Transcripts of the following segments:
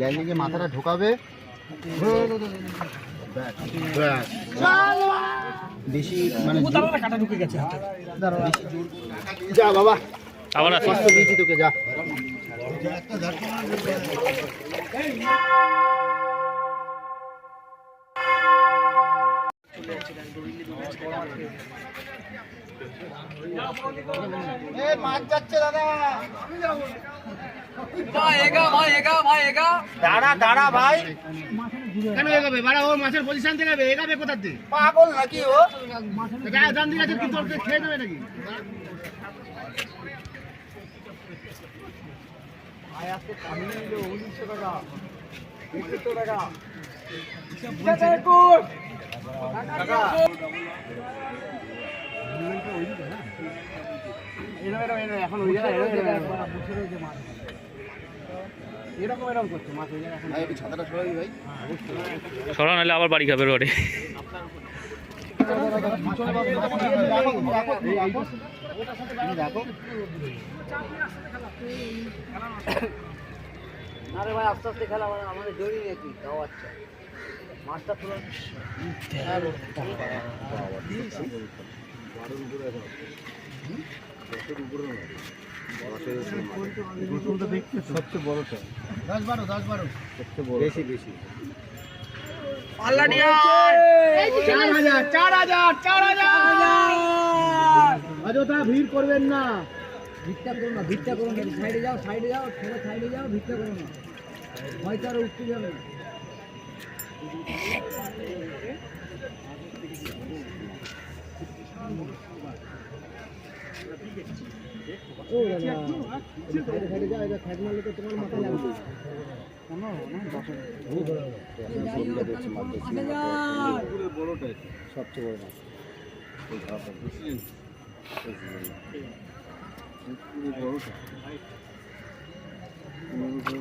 ল্যান্ডিংয়ে মাথাটা ঢোকাবে। বেশি মানে কাটা ঢুকে গেছে যা বাবা। আবার আসি। দিয়েছি তোকে যা মাছ যাচ্ছে দাদা দাঁড়া দাঁড়া ভাই। কেন এগাবে? বাড়া ও মাছের পজিশন থেকে এগাবে কোথার পাগল নাকি ও? গায়ে খেয়ে দেবে নাকি? সরা, নাহলে আবার বাড়ি খাবে রোডে। আরে ভাই আস্তে আস্তে খেলা আমাদের জড়ি নাকি তাও আচ্ছা মাছটা পুরো সবচেয়ে বড়টা দশ বারো দশ বারো সবচেয়ে বড় বেশি বেশি অযথা ভিড় করবেন না ভিড়টা করো না ভিড়টা করো না সাইডে যাও সাইডে যাও ছেড়ে সাইডে যাও ভিড়টা করো না হয়তো আরও উঠতে যাবে না সবচেয়ে বড়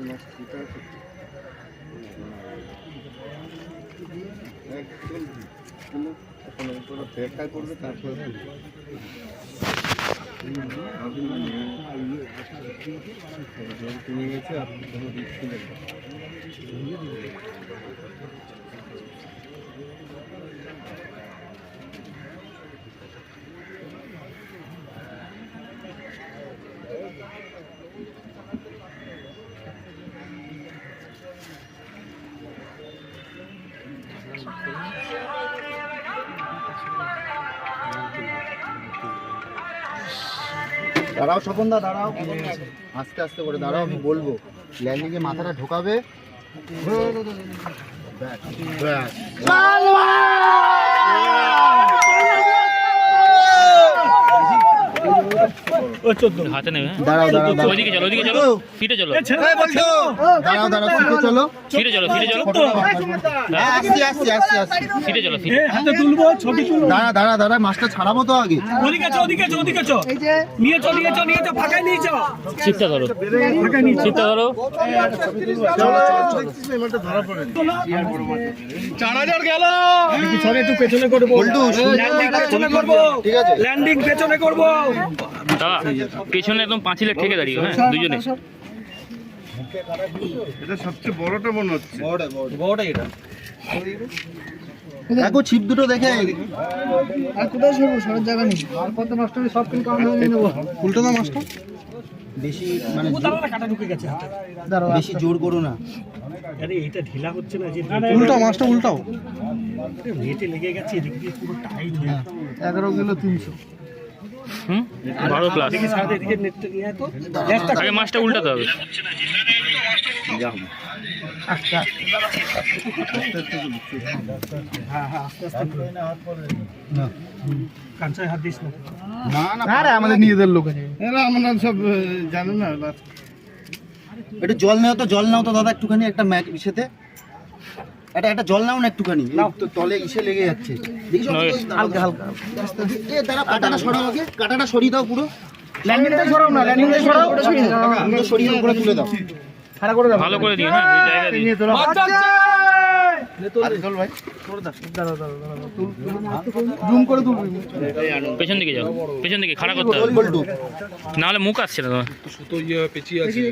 মাছ একদম এখন কোনো দেখা করবে তারপরে তুমি গেছে আপনি কোনো রিস্ক নেই দাঁড়াও স্বপনদা দাঁড়াও আস্তে আস্তে করে দাঁড়াও আমি বলব ল্যান্ডিংয়ে মাথাটা ঢোকাবে। ব্যাস, ব্যাস। হাতে নেবে? দাঁড়াও দাঁড়াও দাঁড়াও। ওইদিকে চলো ওইদিকে চলো। ফিটে চলো। দাঁড়াও দাঁড়াও শিখে চলো। ফিটে চলো ফিটে চলো আসছি আসছি আসছি আসছি। ফিটে চলো ফিটে হাতে তুলবো ছবি তুলবো। দাঁড়া দাঁড়া দাঁড়া মাছটা ছাড়াবো তো আগে। ওদিকে চো ওদিকে চো ওদিকে চো। নিয়ে চো নিয়ে চো নিয়ে চো ফাঁকায় নিয়ে চো চিপটা ধরো চিপটা ধরো চার হাজার গেল। পিছনে একটু পেছনে করব। ল্যান্ডিং পেছনে করব। ঠিক আছে। ল্যান্ডিং পেছনে করব। দাদা পেছনে একদম পাঁচিলে ঠেকে দাঁড়িয়ে হ্যাঁ দুজনে। এটা সবচেয়ে বড়টা মনে হচ্ছে। বড়টা এটা। দেখো ছিপ দুটো দেখে আর কোথায় সরবো? সরার জায়গা নেই। আর কত নষ্ট হবে সব কিন্তু আমরা নিয়ে নেব। উল্টো না মাছটা? বেশি মানে কাটা ঢুকে গেছে হাতে। বেশি জোর করো না। আরে এটা ঢিলা হচ্ছে না যে উল্টাও মাছটা উল্টাও। নেটে লেগে গেছে এদিক দিয়ে পুরো টাইট হয়ে এগারো কিলো তিনশো। হুম? বারো প্লাস আগে মাছটা উল্টাতে হবে। হ্যাঁ হ্যাঁ আস্তে আস্তে কাঞ্চায় হাত দিস না। না না আরে আমাদের নিজেদের লোক আছে। আমরা সব না একটু জল নাও তো জল নাও তো দাদা একটুখানি একটা ম্যাগ ইসেতে। এটা একটা জল নাও না একটুখানি। নাও তো তলে ইসে লেগে যাচ্ছে। হালকা হালকা। এ দাঁড়া কাটাটা সরাও আগে। কাটাটা সরিয়ে দাও পুরো। ল্যান্ডিংটা সরাও না ল্যান্ডিংটা সরাও। পুরো সরিয়ে উপরে তুলে দাও। খাড়া করে দাও। ভালো করে দিও হ্যাঁ এই জায়গা দিয়ে। আর চল ভাই। জুম করে তুলবি পেছন দিকে যাও। পেছন দিকে খাড়া করতে হবে। বল্টু। নাহলে মুখ আসছে না তোমার। যা যাচ্ছে ছাড়ো দেখি।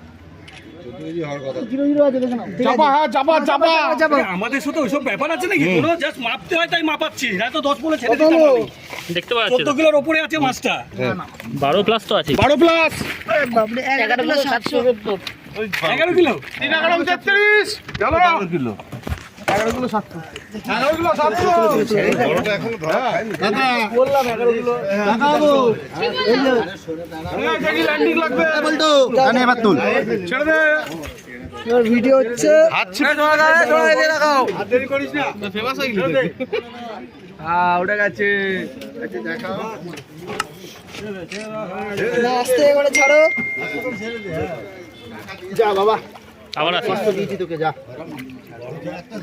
আমাদের সাথে ওইসব ব্যাপার আছে নাকি? কোনো জাস্ট মাপতে হয় তাই মাপাচ্ছি। না তো দশ বলে ছেড়ে দিতে পারি দেখতে পাচ্ছি। চোদ্দ কিলোর ওপরে আছে মাছটা। বারো প্লাস তো আছে বারো প্লাস এগারো কিলো তিন এগারো তেত্রিশ। গেল এগারো কিলো। এগারো কিলো সাতশো এগারো কিলো সাতশো দেখি ল্যান্ডিং লাগবে। বলতো এবার তুল। ছেড়ে দে। ভিডিও হচ্ছে হাত ছেড়ে আর দেরি করিস না। ফেমাস হয়ে গেলি আস্তে করে ছাড়ো। আবার আছে দিয়েছি তোকে যা। একটা